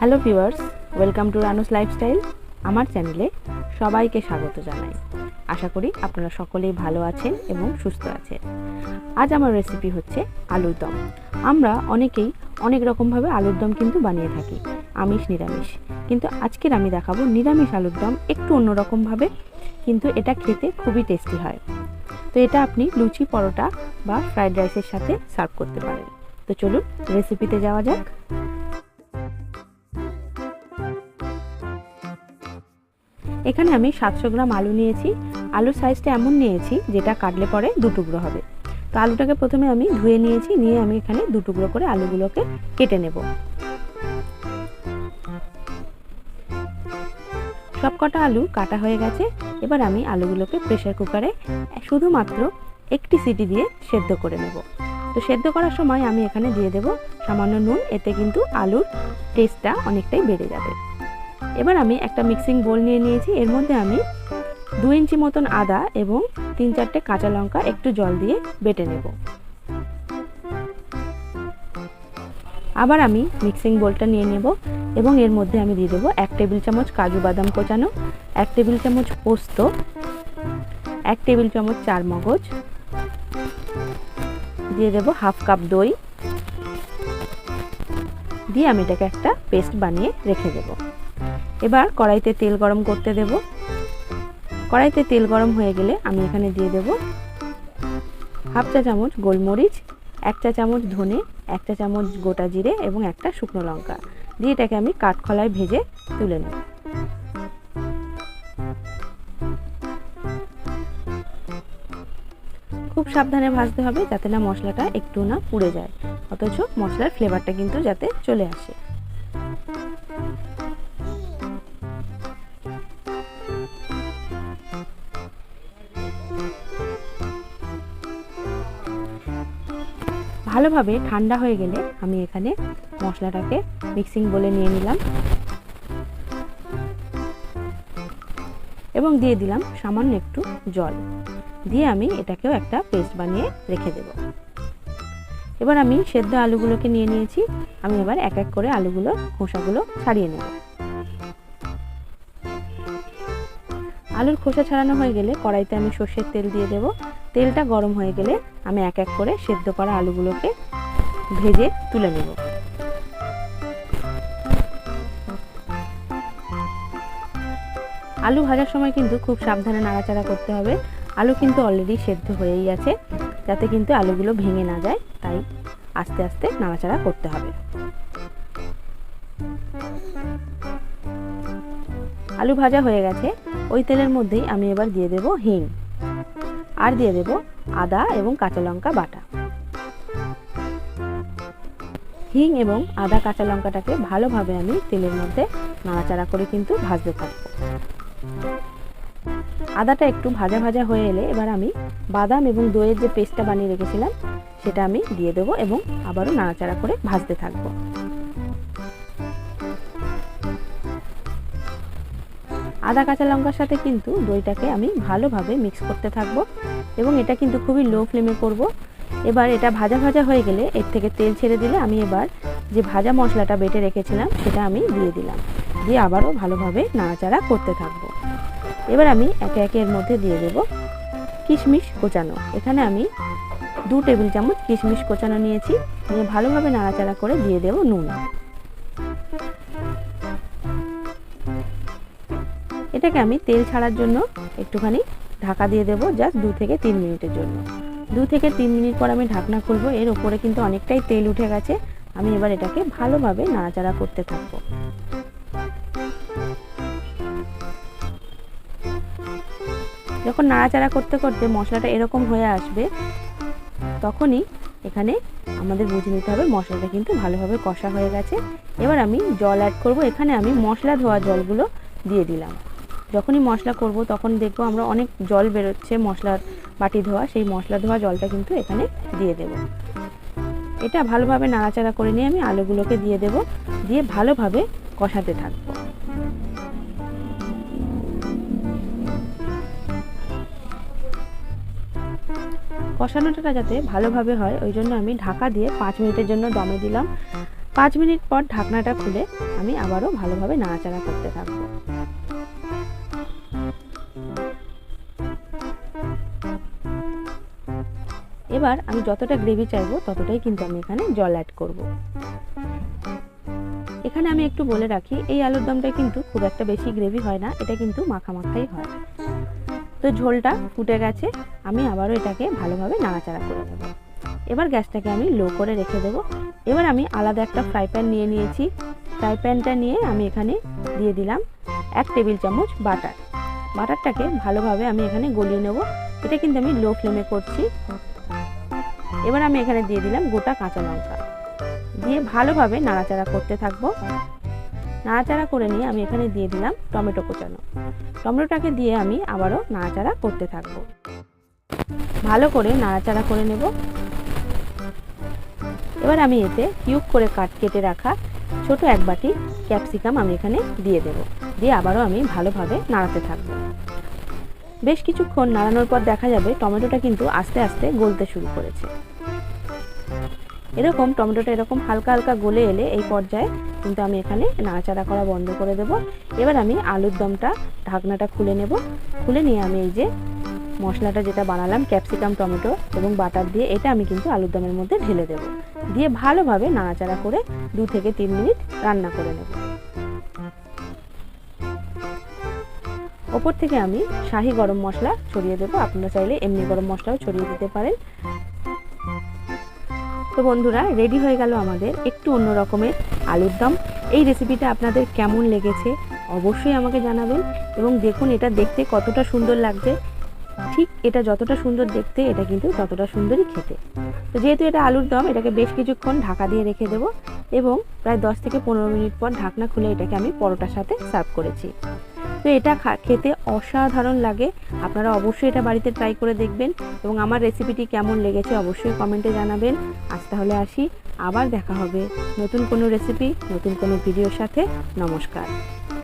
Hello viewers, welcome to Ranu's lifestyle, আমার চ্যানেলে সবাইকে স্বাগত জানাই। আশা করি আপনারা সকলেই ভালো আছেন এবং সুস্থ আছেন। আজ আমার রেসিপি হচ্ছে আলুর দম। আমরা অনেকেই অনেক রকমভাবে আলুর দম কিন্তু বানিয়ে থাকি, আমিষ, নিরামিষ। কিন্তু আজকের আমি দেখাবো নিরামিষ আলুর দম একটু অন্যরকমভাবে, কিন্তু এটা খেতে খুবই টেস্টি হয়। তো এটা আপনি লুচি, পরোটা বা ফ্রাইড রাইসের সাথে সার্ভ করতে পারেন। তো চলুন রেসিপিতে যাওয়া যাক। এখানে আমি সাতশো গ্রাম আলু নিয়েছি। আলুর সাইজটা এমন নিয়েছি, যেটা কাটলে পরে দু টুকরো হবে। তো আলুটাকে প্রথমে আমি ধুয়ে নিয়েছি, নিয়ে আমি এখানে দু টুকরো করে আলুগুলোকে কেটে নেব। সব কটা আলু কাটা হয়ে গেছে। এবার আমি আলুগুলোকে প্রেশার কুকারে শুধুমাত্র একটি সিটি দিয়ে সেদ্ধ করে নেব। তো সেদ্ধ করার সময় আমি এখানে দিয়ে দেব সামান্য নুন, এতে কিন্তু আলুর টেস্টটা অনেকটাই বেড়ে যাবে। এবার আমি একটা মিক্সিং বোল নিয়ে নিয়েছি। এর মধ্যে আমি দু ইঞ্চি মতন আদা এবং তিন চারটে কাঁচা লঙ্কা একটু জল দিয়ে বেটে নেব। আবার আমি মিক্সিং বোলটা নিয়ে নেব এবং এর মধ্যে আমি দিয়ে দেবো এক টেবিল চামচ কাজু বাদাম কোচানো, এক টেবিল চামচ পোস্ত, এক টেবিল চামচ চার মগজ দিয়ে দেবো হাফ কাপ দই। দিয়ে আমি এটাকে একটা পেস্ট বানিয়ে রেখে দেবো। এবার কড়াইতে তেল গরম করতে দেব। কড়াইতে তেল গরম হয়ে গেলে আমি এখানে দিয়ে দেব হাফ চা চামচ গোলমরিচ, এক চা চামচ ধনে, এক চা চামচ গোটা জিরে এবং একটা শুকনো লঙ্কা। দিয়ে এটাকে আমি কাঠখলায় ভেজে তুলে নেব। খুব সাবধানে ভাজতে হবে যাতে না মশলাটা একটু না পুড়ে যায়। অথচ মশলার ফ্লেভারটা কিন্তু যাতে চলে আসে। ভালোভাবে ঠান্ডা হয়ে গেলে আমি এখানে মশলাটাকে মিক্সিং বলে নিয়ে নিলাম। এবং দিয়ে দিলাম সামান্য একটু জল। দিয়ে আমি এটাকেও একটা পেস্ট বানিয়ে রেখে দেব। এবার আমি সেদ্ধ আলুগুলোকে নিয়ে নিয়েছি। আমি এবার এক এক করে আলুগুলো, খোসাগুলো ছাড়িয়ে নেব। আলুর খোসা ছাড়ানো হয়ে গেলে কড়াইতে আমি সর্ষের তেল দিয়ে দেব। তেলটা গরম হয়ে গেলে আমি এক এক করে সেদ্ধ করা আলুগুলোকে ভেজে তুলে নেব। আলু ভাজার সময় কিন্তু খুব সাবধানে নাড়াচাড়া করতে হবে। আলু কিন্তু অলরেডি সেদ্ধ হয়েই আছে, যাতে কিন্তু আলুগুলো ভেঙে না যায়, তাই আস্তে আস্তে নাড়াচাড়া করতে হবে। আলু ভাজা হয়ে গেছে, ওই তেলের মধ্যেই আমি এবার দিয়ে দেব হিং। আর দিয়ে দেব আদা এবং কাঁচা লঙ্কা বাটা। হিং এবং আদা কাঁচা লঙ্কাটাকে ভালোভাবে আমি তেলের মধ্যে নাড়াচাড়া করে কিন্তু ভাজতে থাকব আদাটা একটু ভাজা ভাজা হয়ে এলে এবার আমি বাদাম এবং দইয়ের যে পেস্টটা বানিয়ে রেখেছিলাম, সেটা আমি দিয়ে দেবো এবং আবারও নাড়াচাড়া করে ভাজতে থাকব। আদা কাঁচা লঙ্কার সাথে কিন্তু দইটাকে আমি ভালোভাবে মিক্স করতে থাকব। এবং এটা কিন্তু খুবই লো ফ্লেমে করব। এবার এটা ভাজা ভাজা হয়ে গেলে এর থেকে তেল ছেড়ে দিলে আমি এবার যে ভাজা মশলাটা বেটে রেখেছিলাম, সেটা আমি দিয়ে দিলাম। দিয়ে আবারও ভালোভাবে নাড়াচাড়া করতে থাকব। এবার আমি একে একে এর মধ্যে দিয়ে দেব কিশমিশ কোচানো। এখানে আমি দু টেবিল চামচ কিশমিশ কোচানো নিয়েছি। নিয়ে ভালোভাবে নাড়াচাড়া করে দিয়ে দেব নুন। এটাকে আমি তেল ছাড়ার জন্য একটুখানি ঢাকা দিয়ে দেবো জাস্ট দু থেকে তিন মিনিটের জন্য। দু থেকে তিন মিনিট পর আমি ঢাকনা খুলবো, এর ওপরে কিন্তু অনেকটাই তেল উঠে গেছে। আমি এবার এটাকে ভালোভাবে নাড়াচাড়া করতে থাকব। যখন নাড়াচাড়া করতে করতে মশলাটা এরকম হয়ে আসবে, তখনই এখানে আমাদের বুঝে নিতে হবে মশলাটা কিন্তু ভালোভাবে কষা হয়ে গেছে। এবার আমি জল অ্যাড করব। এখানে আমি মশলা ধোয়া জলগুলো দিয়ে দিলাম। যখনই মশলা করব তখন দেখব আমরা অনেক জল বেরোচ্ছে মশলার বাটি ধোয়া, সেই মশলা ধোয়া জলটা কিন্তু এখানে দিয়ে দেব। এটা ভালোভাবে নাড়াচাড়া করে নিয়ে আমি আলুগুলোকে দিয়ে দেব, দিয়ে ভালোভাবে কষাতে থাকব। কষানোটা যাতে ভালোভাবে হয়, ওই জন্য আমি ঢাকা দিয়ে পাঁচ মিনিটের জন্য দমে দিলাম। পাঁচ মিনিট পর ঢাকনাটা খুলে আমি আবারও ভালোভাবে নাড়াচাড়া করতে থাকব। এবার আমি যতটা গ্রেভি চাইব, ততটাই কিন্তু আমি এখানে জল অ্যাড করব। এখানে আমি একটু বলে রাখি, এই আলুর দমটা কিন্তু খুব একটা বেশি গ্রেভি হয় না, এটা কিন্তু মাখা মাখাই হয়। তো ঝোলটা ফুটে গেছে, আমি আবারও এটাকে ভালোভাবে নাড়াচাড়া করে দেবো এবার গ্যাসটাকে আমি লো করে রেখে দেবো। এবার আমি আলাদা একটা ফ্রাই প্যান নিয়ে নিয়েছি। ফ্রাই প্যানটা নিয়ে আমি এখানে দিয়ে দিলাম এক টেবিল চামচ বাটার। বাটারটাকে ভালোভাবে আমি এখানে গলিয়ে নেব। এটা কিন্তু আমি লো ফ্লেমে করছি। এবার আমি এখানে দিয়ে দিলাম গোটা কাঁচা লঙ্কা। দিয়ে ভালোভাবে নাড়াচাড়া করতে থাকব। নাড়াচাড়া করে নিয়ে আমি এখানে দিয়ে দিলাম টমেটো কোচানো। টমেটোটাকে দিয়ে আমি আবারও নাড়াচাড়া করতে থাকব। ভালো করে নাড়াচাড়া করে নেব। এবার আমি এতে কিউব করে কাট কেটে রাখা ছোট এক বাটি ক্যাপসিকাম আমি এখানে দিয়ে দেব। দিয়ে আবারও আমি ভালোভাবে নাড়াতে থাকব। বেশ কিছুক্ষণ নাড়ানোর পর দেখা যাবে টমেটোটা কিন্তু আস্তে আস্তে গলতে শুরু করেছে। এরকম টমেটোটা এরকম হালকা হালকা গলে এলে এই পর্যায়ে কিন্তু আমি এখানে নাড়াচাড়া করা বন্ধ করে দেব। এবার আমি আলুর দমটা, ঢাকনাটা খুলে নেব। খুলে নিয়ে আমি এই যে মশলাটা যেটা বানালাম, ক্যাপসিকাম, টমেটো এবং বাটার দিয়ে, এটা আমি কিন্তু আলুর দমের মধ্যে ঢেলে দেব। দিয়ে ভালোভাবে নাড়াচাড়া করে দু থেকে তিন মিনিট রান্না করে নেব। ওপর থেকে আমি শাহি গরম মশলা ছড়িয়ে দেবো। আপনারা চাইলে এমনি গরম মশলাও ছড়িয়ে দিতে পারেন। তো বন্ধুরা রেডি হয়ে গেল আমাদের একটু অন্য রকমের আলুর দম। এই রেসিপিটা আপনাদের কেমন লেগেছে অবশ্যই আমাকে জানাবেন এবং দেখুন এটা দেখতে কতটা সুন্দর লাগছে। ঠিক এটা যতটা সুন্দর দেখতে, এটা কিন্তু ততটা সুন্দরই খেতে। তো যেহেতু এটা আলুর দম, এটাকে বেশ কিছুক্ষণ ঢাকা দিয়ে রেখে দেবো এবং প্রায় দশ থেকে পনেরো মিনিট পর ঢাকনা খুলে এটাকে আমি পরোটার সাথে সার্ভ করেছি। তো এটা খেতে অসাধারণ লাগে। আপনারা অবশ্যই এটা বাড়িতে ট্রাই করে দেখবেন এবং আমার রেসিপিটি কেমন লেগেছে অবশ্যই কমেন্টে জানাবেন। আজ তাহলে আসি, আবার দেখা হবে নতুন কোনো রেসিপি নতুন কোনো ভিডিওর সাথে। নমস্কার।